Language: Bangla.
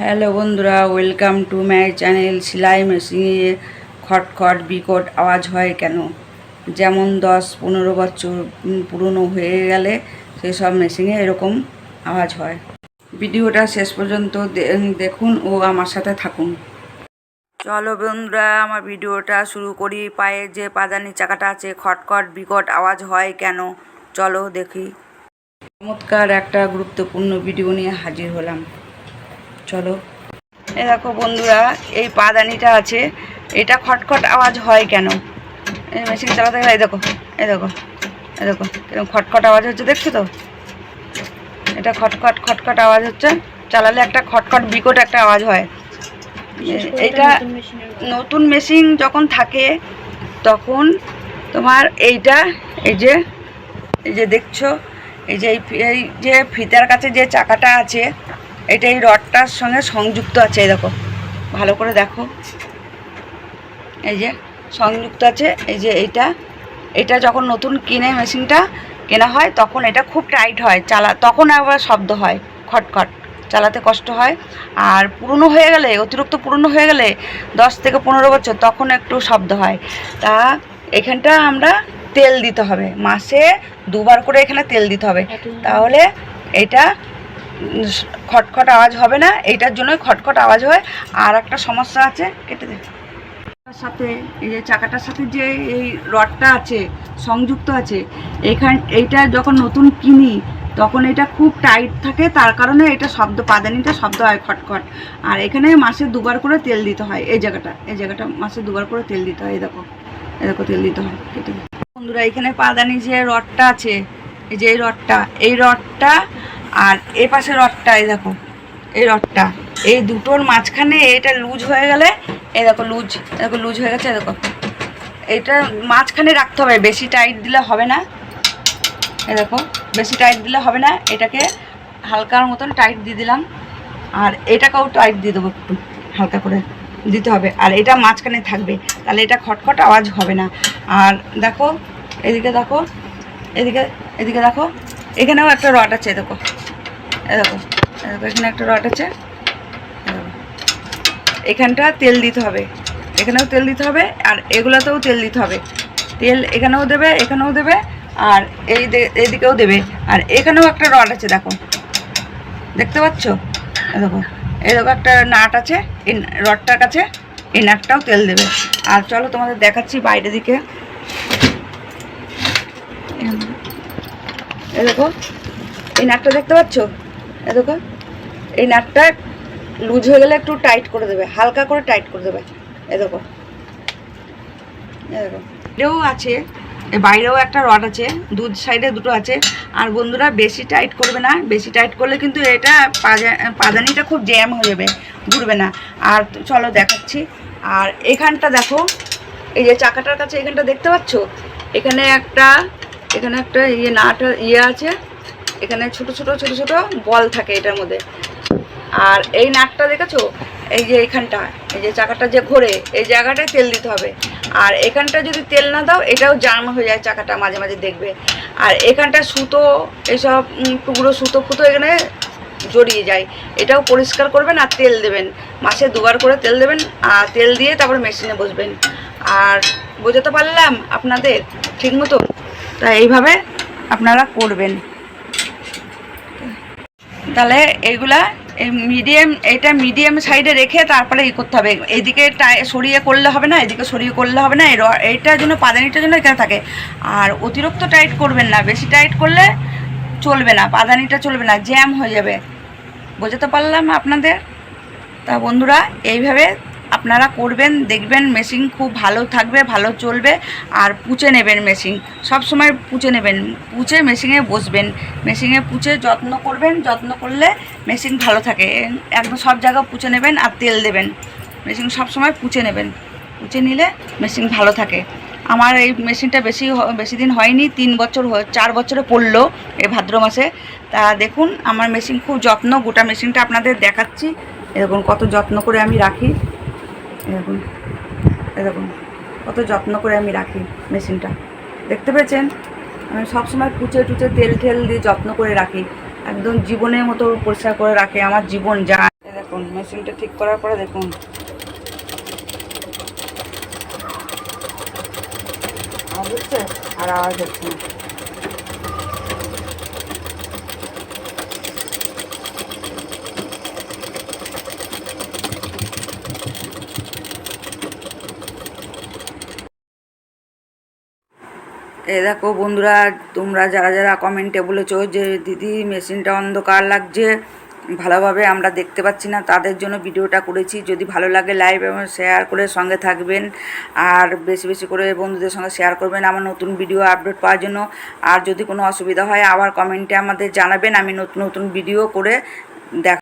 হ্যালো বন্ধুরা, ওয়েলকাম টু মাই চ্যানেল সেলাই মেশিনে খটখট বিকট আওয়াজ হয় কেন? যেমন দশ পনেরো বছর পুরনো হয়ে গেলে সেসব মেশিনে এরকম আওয়াজ হয়। ভিডিওটা শেষ পর্যন্ত দেখুন ও আমার সাথে থাকুন। চলো বন্ধুরা, আমার ভিডিওটা শুরু করি। পায়ে যে পাদানি চাকাটা আছে খটখট বিকট আওয়াজ হয় কেন? চলো দেখি। চমৎকার একটা গুরুত্বপূর্ণ ভিডিও নিয়ে হাজির হলাম। চলো। এ দেখো বন্ধুরা এই পাদানিটা আছে এটা খটখট আওয়াজ হয় কেন? এই মেশিন চালাতে গেলে এই দেখো এই দেখো এই দেখো এরকম খটখট আওয়াজ হচ্ছে দেখছ তো? এটা খটখট খটখট আওয়াজ হচ্ছে চালালে একটা খটখট বিকট একটা আওয়াজ হয়। এ- এইটা নতুন মেশিন যখন থাকে তখন তোমার এইটা এই যে এই যে দেখছ এই যে এই যে ফিতার কাছে যে চাকাটা আছে এটা এই রডটার সঙ্গে সংযুক্ত আছে এই দেখো। ভালো করে দেখো। এই যে সংযুক্ত আছে এই যে এইটা। এটা যখন নতুন কিনে মেশিনটা কেনা হয় তখন এটা খুব টাইট হয় চালা তখন আবার শব্দ হয় খটখট। চালাতে কষ্ট হয়। আর পুরনো হয়ে গেলে অতিরিক্ত পুরনো হয়ে গেলে দশ থেকে পনেরো বছর তখন একটু শব্দ হয়। তা এখানটা আমরা তেল দিতে হবে। মাসে দুবার করে এখানে তেল দিতে হবে। তাহলে এটা খটখট আওয়াজ হবে না, এইটার জন্যই খটখট আওয়াজ হয়। আর একটা সমস্যা আছে, কেটে দে। সাথে এই যে চাকাটার সাথে যে এই রডটা আছে, সংযুক্ত আছে, এখান, এইটা যখন নতুন কিনি, তখন এটা খুব টাইট থাকে, তার কারণে এটা শব্দ, পাদানিটা শব্দ হয় খটখট। আর এখানে মাসে দুবার করে তেল দিতে হয়, এই জায়গাটা এই জায়গাটা মাসে দুবার করে তেল দিতে হয়, এই দেখো এই দেখো তেল দিতে হয়, কেটে বন্ধুরা, এখানে পাদানি যে রডটা আছে, এই যে এই রডটা এই রডটা আর এ পাশে রডটা, এই দেখো, এই রডটা। এই দুটোর মাঝখানে এটা লুজ হয়ে গেলে, এই দেখো লুজ দেখো লুজ হয়ে গেছে দেখো। এটা মাঝখানে রাখতে হবে, বেশি টাইট দিলে হবে না। এই দেখো, বেশি টাইট দিলে হবে না, এটাকে হালকার মতন টাইট দিয়ে দিলাম। আর এটাকেও টাইট দিয়ে দেবো একটু, হালকা করে দিতে হবে। আর এটা মাঝখানে থাকবে, তাহলে এটা খটখট আওয়াজ হবে না। আর দেখো, এদিকে দেখো, এদিকে এদিকে দেখো, এখানেও একটা রড আছে, দেখো। এখানে একটা রড আছে। এখানটা তেল দিতে হবে। এখানেও তেল দিতে হবে, আর এগুলোতেও তেল দিতে হবে। তেল এখানেও দেবে এখানেও দেবে, আর এই এইদিকেও দেবে। আর এখানেও একটা রড আছে, দেখো। দেখতে পাচ্ছ? দেখো দেখো একটা নাট আছে, এই রডটার কাছে এই নাটটাও তেল দেবে। আর চলো তোমাদের দেখাচ্ছি বাইরের দিকে। এ দেখো, এই নাটটা দেখতে পাচ্ছ? দেখো এই নাটটা লুজ হয়ে গেলে একটু টাইট করে দেবে, হালকা করে টাইট করে দেবে। এ দেখো। এটাও আছে বাইরেও একটা রড আছে, দু সাইডে দুটো আছে। আর বন্ধুরা, বেশি টাইট করবে না, বেশি টাইট করলে কিন্তু এটা পাদানিটা খুব জ্যাম হয়ে যাবে, ঘুরবে না। আর চলো দেখাচ্ছি। আর এখানটা দেখো, এই যে চাকাটার কাছে এখানটা দেখতে পাচ্ছ? এখানে একটা এখানে একটা ইয়ে নাট ইয়ে আছে এখানে ছোট ছোট ছোট ছোট বল থাকে এটার মধ্যে। আর এই নাটটা দেখেছ? এই যে এইখানটা এই যে চাকাটা যে ঘোরে, এই জায়গাটায় তেল দিতে হবে। আর এখানটা যদি তেল না দাও, এটাও জার্ম হয়ে যায় চাকাটা মাঝে মাঝে দেখবে। আর এখানটা সুতো, এসব টুকরো সুতো ফুতো এখানে জড়িয়ে যায়। এটাও পরিষ্কার করবেন আর তেল দেবেন। মাসে দুবার করে তেল দেবেন, আর তেল দিয়ে তারপরে মেশিনে বসবেন। আর বোঝাতে পারলাম আপনাদের ঠিক মতো তা এইভাবে আপনারা করবেন। তাহলে এইগুলা এই মিডিয়াম এটা মিডিয়াম সাইডে রেখে তারপরে ই করতে হবে। এদিকে সরিয়ে করলে হবে না, এদিকে সরিয়ে করলে হবে না, এই এইটার জন্য পাদানিটার জন্য এখানে থাকে। আর অতিরিক্ত টাইট করবেন না, বেশি টাইট করলে চলবে না, পাদানিটা চলবে না জ্যাম হয়ে যাবে। বোঝাতে পারলাম আপনাদের? তা বন্ধুরা, এইভাবে আপনারা করবেন, দেখবেন মেশিন খুব ভালো থাকবে, ভালো চলবে, আর পুচে নেবেন মেশিন সব সময় পুচে নেবেন পুচে মেশিনে বসবেন। মেশিনে পুচে যত্ন করবেন, যত্ন করলে মেশিন ভালো থাকে। একদম সব জায়গা পুচে নেবেন আর তেল দেবেন। মেশিন সব সময় পুচে নেবেন। পুচে নিলে মেশিন ভালো থাকে। আমার এই মেশিনটা বেশি বেশি দিন হয়নি, তিন বছর চার বছরে পড়ল এই ভাদ্র মাসে। তা দেখুন, আমার মেশিন খুব যত্ন, গোটা মেশিনটা আপনাদের দেখাচ্ছি। এরকম কত যত্ন করে আমি রাখি। এরকম। এরকম। কত যত্ন করে আমি রাখি মেশিনটা। দেখতে পেয়েছেন? আমি সবসময় কুচে টুচে তেল ঠেল দিয়ে যত্ন করে রাখি। একদম জীবনের মতো পরিষ্কার করে রাখে আমার জীবন যা। দেখুন, মেশিনটা ঠিক করার পরে দেখুন। হচ্ছে? আর আওয়াজ হচ্ছে না। এ দেখো বন্ধুরা, তোমরা যারা যারা কমেন্টে বলেছ যে, দিদি মেশিনটা অন্ধকার লাগছে। ভালোভাবে আমরা দেখতে পাচ্ছি না, তাদের জন্য ভিডিওটা করেছি। যদি ভালো লাগে লাইভ এবং শেয়ার করে সঙ্গে থাকবেন। আর বেশি বেশি করে বন্ধুদের সঙ্গে শেয়ার করবেন আমার নতুন ভিডিও আপডেট পাওয়ার জন্য। আর যদি কোনো অসুবিধা হয়, আবার কমেন্টে আমাদের জানাবেন। আমি নতুন নতুন ভিডিও করে দেখ